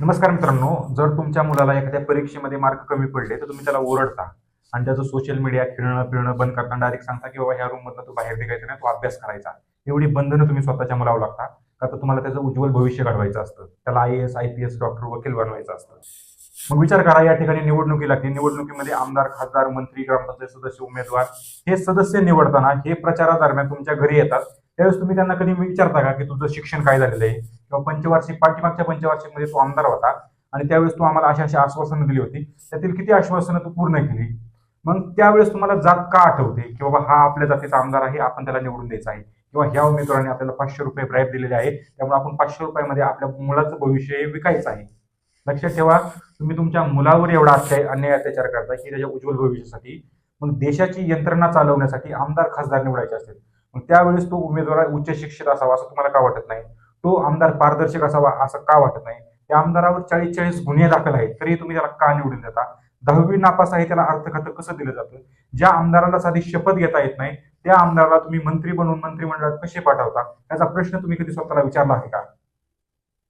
नमस्कार मित्रांनो जर तुमच्या मुलाला एखाद्या परीक्षेमध्ये मार्क कमी पडले तर तुम्ही त्याला ओरडता. आणि त्याचं सोशल मीडिया खेळणं फिरणं बंद करताना डायरेक्ट सांगता की बाबा ह्या रूम मधला तू बाहेर निघायचं नाही तो अभ्यास करायचा. एवढी बंधनं तुम्ही स्वतःच्या मुलावर लागता का तर तुम्हाला त्याचं उज्ज्वल भविष्य घडवायचं असतं. त्याला I S I P S doctor वकील बनवायचं असतं. मग विचार करा या ठिकाणी निवडणुकी लागते निवडणुकीमध्ये आमदार खासदार मंत्री ग्रामपंचायत सदस्य उमेदवार हे सदस्य निवडताना हे प्रचारादरम्यान तुमच्या घरी येतात. त्यावेळेस तुम्ही त्यांना कधी विचारता का की तुझं शिक्षण काय झालेलं आहे? किंवा पंचवार्षिक पाठीमागच्या पंचवार्षिकमध्ये तू आमदार होता आणि त्यावेळेस तू आम्हाला अशा अशी आश्वासनं दिली होती. त्यातील किती आश्वासनं तू पूर्ण केली? मग त्यावेळेस तुम्हाला जात का आठवते की बाबा हा आपल्या जातीचा आमदार आहे आपण त्याला निवडून द्यायचा आहे? किंवा ह्या उमेदवाराने आपल्याला पाचशे रुपये ब्राईब दिलेले आहे त्यामुळे आपण पाचशे रुपयामध्ये आपल्या मुलाचं भविष्य हे विकायचं आहे. लक्षात ठेवा तुम्ही तुमच्या मुलावर एवढा अत्याय अन्याय अत्याचार करता की त्याच्या उज्ज्वल भविष्यासाठी. मग देशाची यंत्रणा चालवण्यासाठी आमदार खासदार निवडायचे असतील. मग त्यावेळेस तो उमेदवार उच्च शिक्षित असावा असं तुम्हाला का वाटत नाही? तो आमदार पारदर्शक असावा असं का वाटत नाही? त्या आमदारावर चाळीस चाळीस गुन्हे दाखल आहेत तरी तुम्ही त्याला का निवडून देता? दहावी नापास आहे त्याला अर्थखातं कसं दिलं जातं? ज्या आमदाराला साधी शपथ घेता येत नाही त्या आमदाराला तुम्ही मंत्री बनवून मंत्रिमंडळात कसे पाठवता? याचा प्रश्न तुम्ही कधी स्वतःला विचारला आहे का?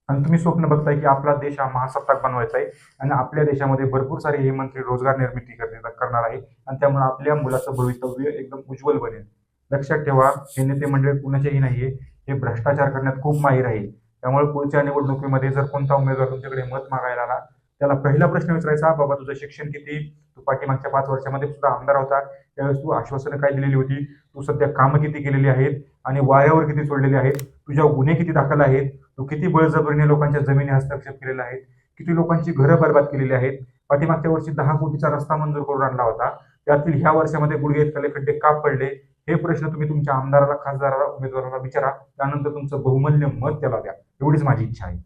आणि तुम्ही स्वप्न बघताय की आपला देश हा महासत्ताक बनवायचा आहे आणि आपल्या देशामध्ये भरपूर सारे हे मंत्री रोजगार निर्मिती करणार आहे आणि त्यामुळे आपल्या मुलाचं भवितव्य एकदम उज्ज्वल बनेल. लक्षात ठेवा हे नेते मंडळी कुणाचेही नाहीये. हे भ्रष्टाचार करण्यात खूप माहीर आहे. त्यामुळे पुढच्या निवडणुकीमध्ये जर कोणता उमेदवार तुमच्याकडे मत मागायला आला त्याला पहिला प्रश्न विचारायचा बाबा तुझं शिक्षण किती? तू पाठीमागच्या पाच वर्षामध्ये सुद्धा आमदार होता. त्यावेळेस तू आश्वासनं काय दिलेली होती? तू सध्या कामं किती केलेली आहेत? आणि वाऱ्यावर किती सोडलेली आहेत? तुझ्या गुन्हे किती दाखल आहेत? तू किती बळजबरीने लोकांच्या जमिनी हस्तक्षेप केलेला आहेत किती लोकांची घरं बर्बाद केलेली आहेत? पाठीमागच्या वर्षी दहा कोटीचा रस्ता मंजूर करून आणला होता. त्यातील ह्या वर्षामध्ये गुडघे इतकले खड्डे का पडले. हे प्रश्न तुम्ही तुमच्या आमदाराला खासदाराला उमेदवाराला विचारा. त्यानंतर तुमचं बहुमूल्य मत त्याला द्या. एवढीच माझी इच्छा आहे.